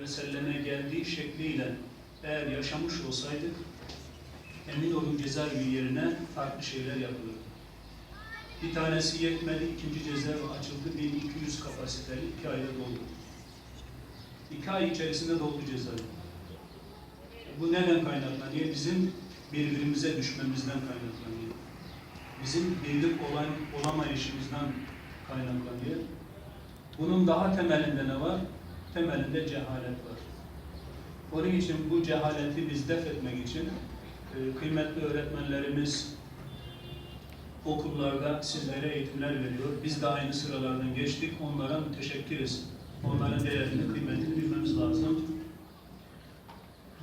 ve selleme geldiği şekliyle eğer yaşamış olsaydık emin olun cezaevi yerine farklı şeyler yapılırdı. Bir tanesi yetmedi, ikinci cezaevi açıldı, 1200 kapasiteli, iki ayda doldu. İki ay içerisinde doldu cezaevi. Bu neden kaynaklanıyor? Bizim birbirimize düşmemizden kaynaklanıyor. Bizim birlik olan, olamayışımızdan kaynaklanıyor. Bunun daha temelinde ne var? Temelinde cehalet var. Onun için bu cehaleti biz def etmek için e, kıymetli öğretmenlerimiz okullarda sizlere eğitimler veriyor. Biz de aynı sıralardan geçtik. Onlara müteşekkiriz. Onların değerini, kıymetini bilmemiz lazım.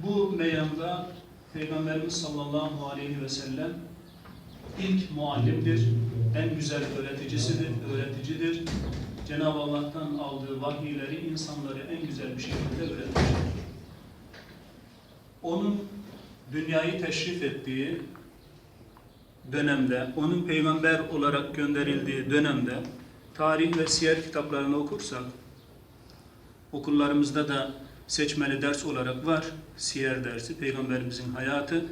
Bu meyanda Peygamberimiz sallallahu aleyhi ve sellem ilk muallimdir, en güzel öğreticisidir, öğreticidir. Cenab-ı Allah'tan aldığı vahiyleri insanları en güzel bir şekilde öğretmiştir. Onun dünyayı teşrif ettiği dönemde, onun peygamber olarak gönderildiği dönemde tarih ve siyer kitaplarını okursak, okullarımızda da seçmeli ders olarak var. Siyer dersi, peygamberimizin hayatı.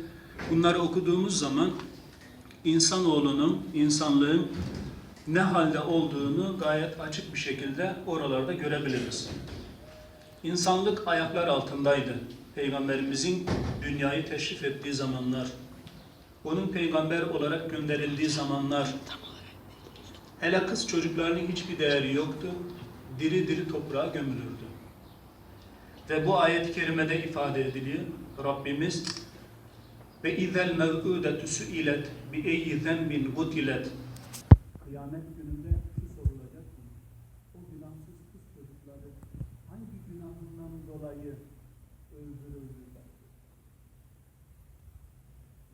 Bunları okuduğumuz zaman insanoğlunun, insanlığın ne halde olduğunu gayet açık bir şekilde oralarda görebiliriz. İnsanlık ayaklar altındaydı. Peygamberimizin dünyayı teşrif ettiği zamanlar, onun peygamber olarak gönderildiği zamanlar, hele kız çocuklarının hiçbir değeri yoktu. Diri diri toprağa gömülürdü. Ve bu ayet-i kerimede ifade ediliyor. Rabbimiz ve izel mev'udetu su'ilet bi eyyi zenbin gutilet kıyamet gününde şu sorulacak mı? O günahsız kız çocukları hangi günahından dolayı öldürüldüler?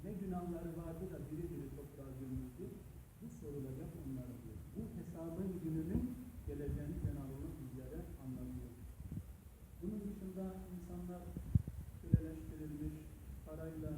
Ne günahları vardı da biri biri toprağa gömüldü? Bu sorulacak onlara diyor. Bu hesabın gününün geleceğini Cenab-ı Allah bizlere anlatıyor. Bunun dışında insanlar köleleştirilmiş, parayla,